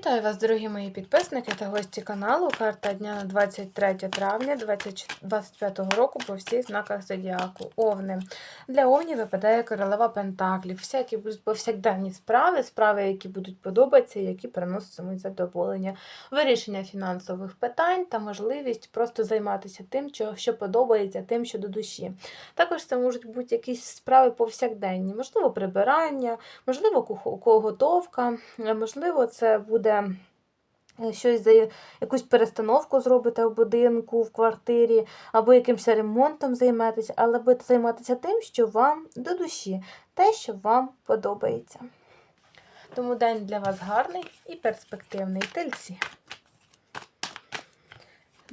Вітаю вас, дорогі мої підписники та гості каналу. Карта дня на 23 травня 2025 року по всіх знаках зодіаку. Овни. Для овнів випадає королева Пентаклів. Всякі будуть повсякденні справи, справи, які будуть подобатися, які приноситимуть задоволення, вирішення фінансових питань та можливість просто займатися тим, що, подобається, тим, що до душі. Також це можуть бути якісь справи повсякденні, можливо, прибирання, можливо, готовка, можливо, це буде е, щось за якусь перестановку зробите в будинку, в квартирі, або якимось ремонтом займетеся, але будете займатися тим, що вам до душі, те, що вам подобається. Тому день для вас гарний і перспективний. Тельці.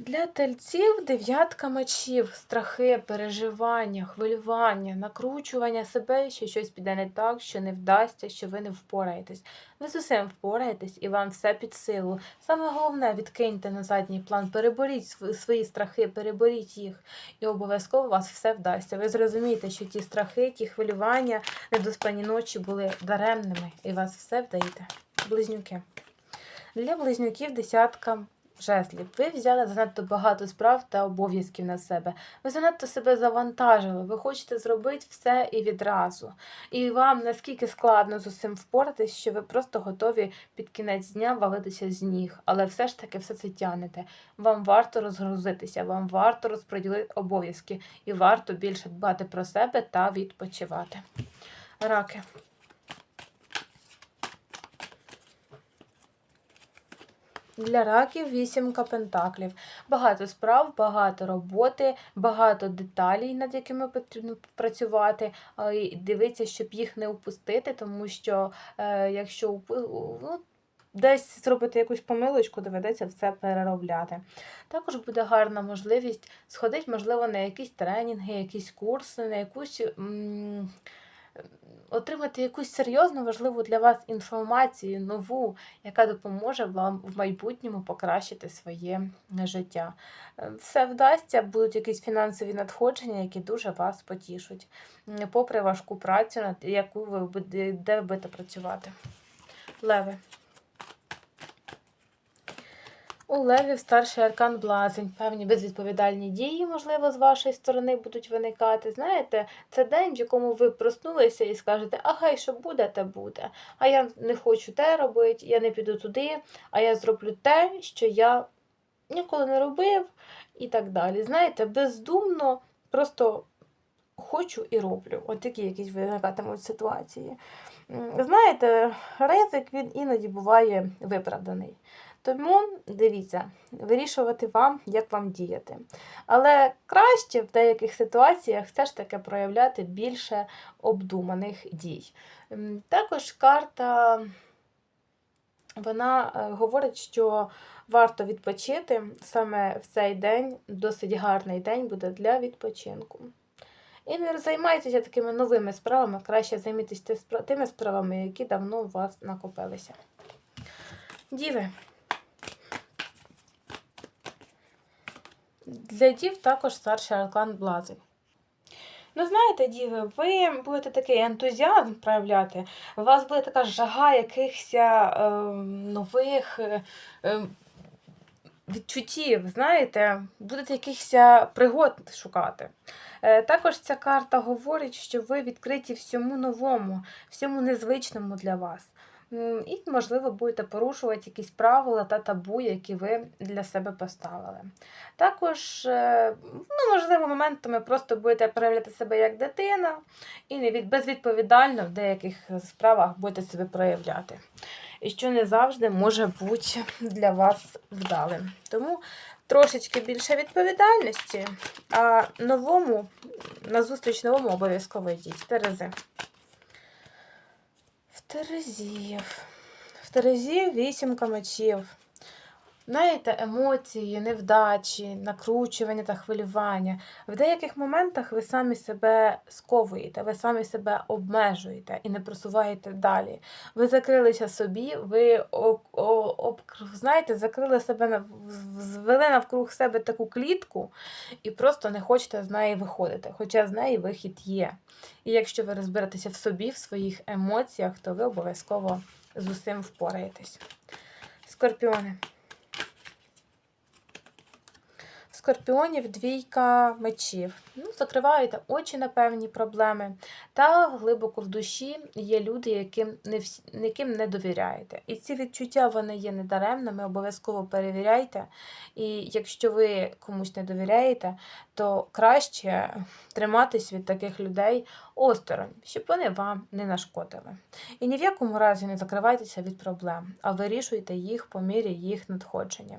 Для тельців дев'ятка мечів, страхи, переживання, хвилювання, накручування себе, що щось піде не так, що не вдасться, що ви не впораєтесь. Ви з усім впораєтесь і вам все під силу. Саме головне відкиньте на задній план, переборіть свої страхи, переборіть їх, і обов'язково у вас все вдасться. Ви зрозумієте, що ті страхи, ті хвилювання, недоспані ночі були даремними, і вас все вдаєте. Близнюки. Для близнюків десятка жезлів. Ви взяли занадто багато справ та обов'язків на себе. Ви занадто себе завантажили. Ви хочете зробити все і відразу. І вам наскільки складно з усім впоратись, що ви просто готові під кінець дня валитися з ніг. Але все ж таки все це тягнете. Вам варто розгрузитися, вам варто розподілити обов'язки і варто більше дбати про себе та відпочивати. Раки. Для раків вісімка пентаклів. Багато справ, багато роботи, багато деталей, над якими потрібно працювати. І дивитися, щоб їх не упустити, тому що е, якщо ну, десь зробити якусь помилочку, доведеться все переробляти. Також буде гарна можливість сходити, можливо, на якісь тренінги, якісь курси, на якусь. м, Отримати якусь серйозну, важливу для вас інформацію, нову, яка допоможе вам в майбутньому покращити своє життя. Е, Все вдасться, будуть якісь фінансові надходження, які дуже вас потішуть, попри важку працю, над яку ви де будете працювати. Леви. У левів старший аркан блазень. Певні безвідповідальні дії, можливо, з вашої сторони будуть виникати. Знаєте, це день, в якому ви проснулися і скажете, а хай що буде, те буде. А я не хочу те робити, я не піду туди, а я зроблю те, що я ніколи не робив, і так далі. Знаєте, бездумно просто хочу і роблю. От такі якісь виникатимуть ситуації. Знаєте, ризик він іноді буває виправданий. Тому дивіться, вирішувати вам, як вам діяти. Але краще в деяких ситуаціях все ж таки проявляти більше обдуманих дій. Також карта вона е, говорить, що варто відпочити саме в цей день, досить гарний день буде для відпочинку. І не займайтеся такими новими справами, краще займітися тими справами, які давно у вас накопилися. Діви. Для дів також старший аркан блазень. Ну, знаєте, діви, ви будете такий ентузіазм проявляти, у вас буде така жага якихось е, нових е, е, відчуттів, знаєте, будете якихось пригод шукати. Е, Також ця карта говорить, що ви відкриті всьому новому, всьому незвичному для вас. І, можливо, будете порушувати якісь правила та табу, які ви для себе поставили. Також, е, ну, можливо, моментами просто будете проявляти себе як дитина і безвідповідально в деяких справах будете себе проявляти. І що не завжди може бути для вас вдалим. Тому трошечки більше відповідальності, а новому, назустріч новому обов'язково йдіть. Терези. В Терезів. В Терезів вісімка мечів. Знаєте, емоції, невдачі, накручування та хвилювання. В деяких моментах ви самі себе сковуєте, ви самі себе обмежуєте і не просуваєте далі. Ви закрилися собі, ви об, знаєте, закрили себе, звели навкруг себе таку клітку і просто не хочете з неї виходити, хоча з неї вихід є. І якщо ви розберетеся в собі, в своїх емоціях, то ви обов'язково з усім впораєтесь. Скорпіони. Скорпіонів двійка мечів. Ну, закриваєте очі на певні проблеми. Та глибоко в душі є люди, яким не всі, яким не довіряєте. І ці відчуття вони є недаремними, обов'язково перевіряйте. І якщо ви комусь не довіряєте, то краще триматись від таких людей осторонь, щоб вони вам не нашкодили. І ні в якому разі не закривайтеся від проблем, а вирішуйте їх по мірі їх надходження.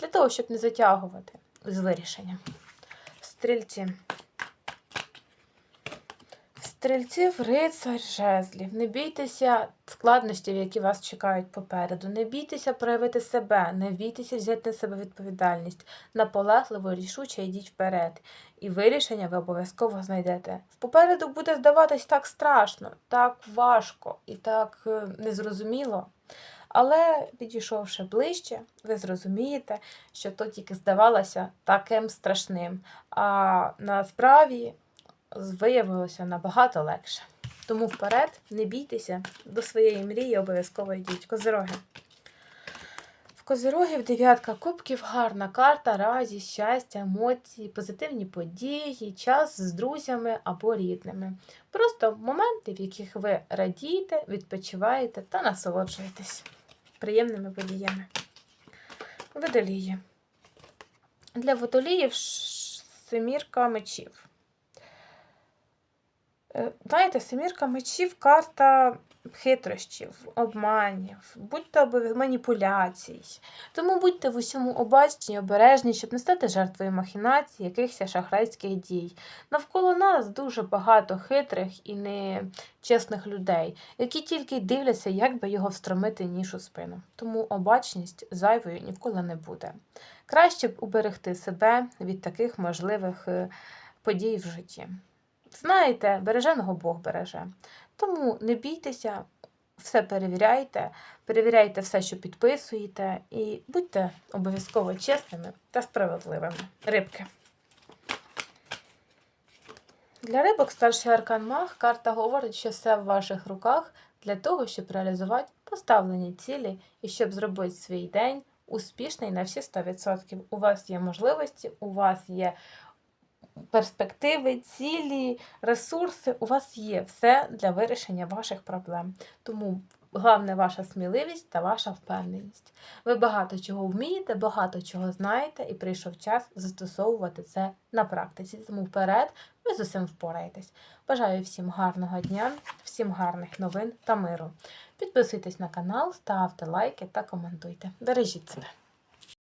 Для того, щоб не затягувати з вирішенням. Стрільці. Стрільців рицар жезлів. Не бійтеся складностей, які вас чекають попереду. Не бійтеся проявити себе, не бійтеся взяти на себе відповідальність. Наполегливо, рішуче йдіть вперед. І вирішення ви обов'язково знайдете. Попереду буде здаватись так страшно, так важко і так е, незрозуміло. Але підійшовши ближче, ви зрозумієте, що то тільки здавалося таким страшним. А насправді виявилося набагато легше. Тому вперед не бійтеся, до своєї мрії обов'язково йдіть. Козироги. В Козирогів дев'ятка кубків, гарна карта, радість, щастя, емоції, позитивні події, час з друзями або рідними. Просто моменти, в яких ви радієте, відпочиваєте та насолоджуєтесь приємними водіями. Водолії. Для водоліїв семірка мечів. Е, Знаєте, семірка мечів карта хитрощів, обманів, будь-то маніпуляцій. Тому будьте в усьому обачні, обережні, щоб не стати жертвою махінацій, якихось шахрайських дій. Навколо нас дуже багато хитрих і нечесних людей, які тільки дивляться, як би його встромити ніж у спину. Тому обачність зайвою ніколи не буде. Краще б уберегти себе від таких можливих е, подій в житті. Знаєте, береженого Бог береже. Тому не бійтеся, все перевіряйте, перевіряйте все, що підписуєте, і будьте обов'язково чесними та справедливими. Рибки. Для рибок старший аркан Маг карта говорить, що все в ваших руках для того, щоб реалізувати поставлені цілі і щоб зробити свій день успішний на всі 100%. У вас є можливості, у вас є перспективи, цілі, ресурси, у вас є все для вирішення ваших проблем. Тому головне ваша сміливість та ваша впевненість. Ви багато чого вмієте, багато чого знаєте, і прийшов час застосовувати це на практиці. Тому вперед ви з усім впораєтесь. Бажаю всім гарного дня, всім гарних новин та миру. Підписуйтесь на канал, ставте лайки та коментуйте. Бережіть себе.